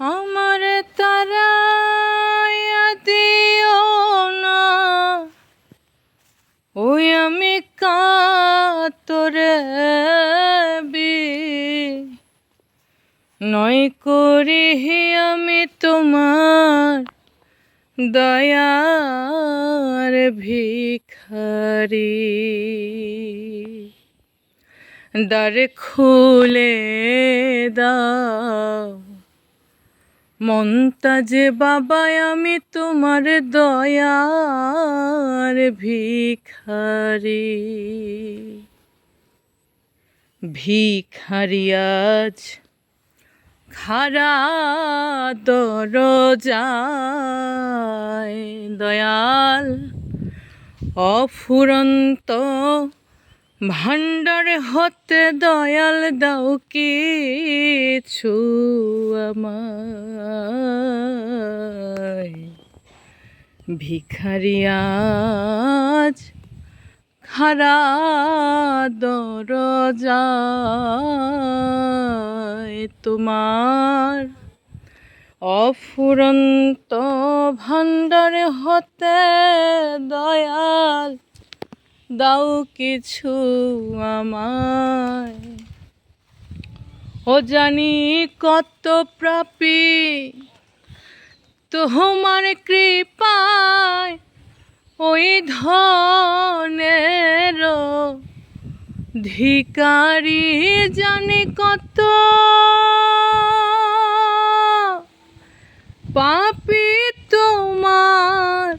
আমার তারা দিও না। ওই আমি কাতরে বি নয় করি আমি তোমার দয়ার ভিখারি। দ্বার খুলে দাও। মন্তাজে বাবা আমি তোমার দয়ার ভিখারি। ভিখারি আজ খারা দরজায় দয়াল অফুরন্ত ভাণ্ডার হতে দয়াল দাও কিছু আমায়। ভিখারি আজ খারা দরজায় তোমার অফুরন্ত ভাণ্ডার হতে দয়াল দাও কিছু আমায়। ও জানি কত প্রাপী তোমার কৃপায় ওই ধনের ধিকারি জানি কত। পাপি তোমার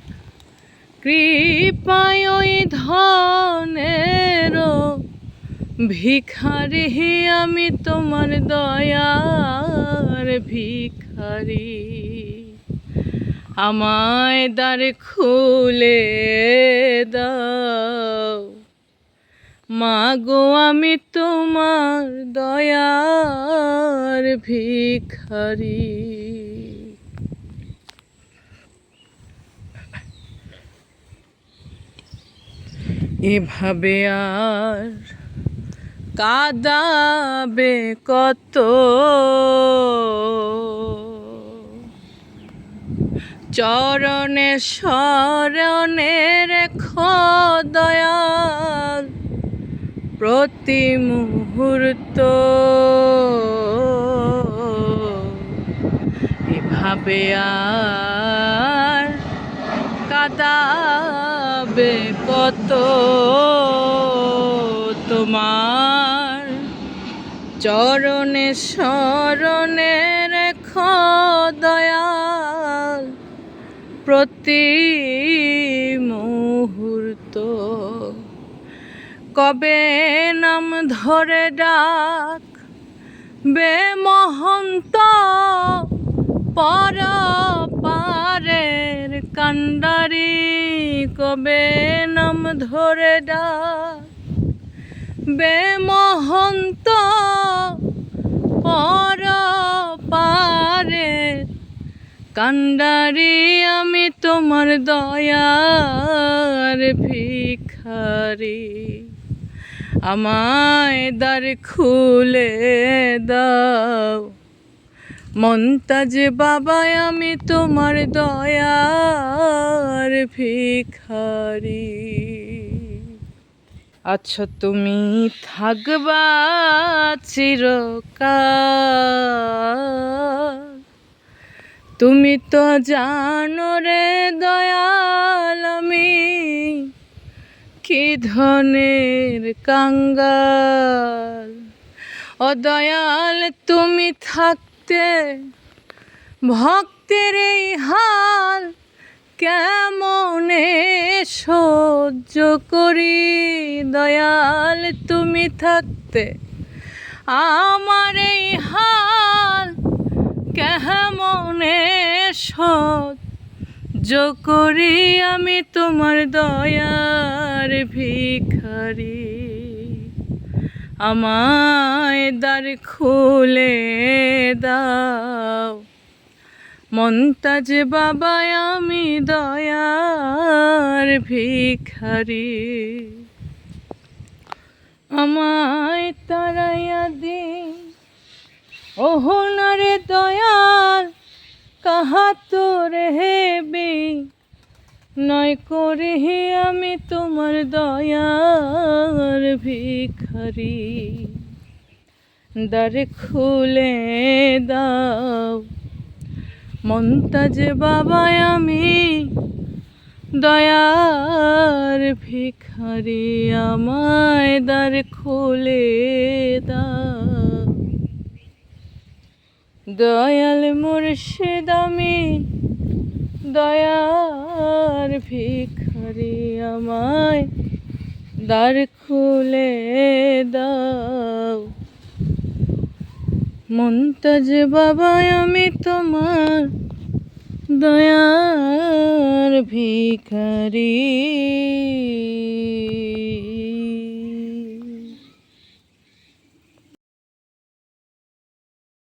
কৃপায় ধনের ভিখারি আমি তোমার দয়ার ভিখারি। আমায় দ্বার খুলে দাও। মাগো আমি তোমার দয়ার ভিখারি। এভাবে আর কাদাবে কত? চরণে শরণে রেখো দয়াল প্রতি মুহূর্ত। এভাবে আর কাদাবে কত তোমার। চরণে শরণে রেখ দয়াল, প্রতি মুহূর্ত। কবে নাম ধরে ডাক, বে মহন্ত পর পারের কান্ডারি কবে নাম ধরে ডা বে মহন্ত পর। পারের কান্ডারি, আমি তোমার দয়ার ভিখারি। আমায় দ্বার খুলে দাও। মন্তাজ বাবা আমি তোমার দয়ার ভিখারি। আচ্ছা তুমি থাকবা চিরকাল। তুমি তো জানো রে দয়াল আমি, কি ধনের কাঙ্গাল। ও দয়াল তুমি থাকতে ভক্তের এই হাল কেমনে সহ্য করি? দয়াল তুমি থাকতে, আমার এই হাল কেমনে সহ্য করি? আমি তোমার দয়ার ভিখারি। আমায় দ্বার খুলে দাও। মন্তাজ বাবা আমি দয়ার ভিখারি। আমায় তারাইয়া দিন। ওহনারে দয়াল বাহাত্তর হেবি নয় করে হে আমি তোমার দয়ার ভিখারি। দ্বার খুলে দাও। মন্তাজ বাবা আমি দয়ার ভিখারি, আমায় দ্বার খুলে দাও। দয়াল মুর্শিদ আমি দয়ার ভিখারি আমায় দ্বার খুলে দাও। মন্তাজ বাবা আমি তোমার দয়ার ভিখারি।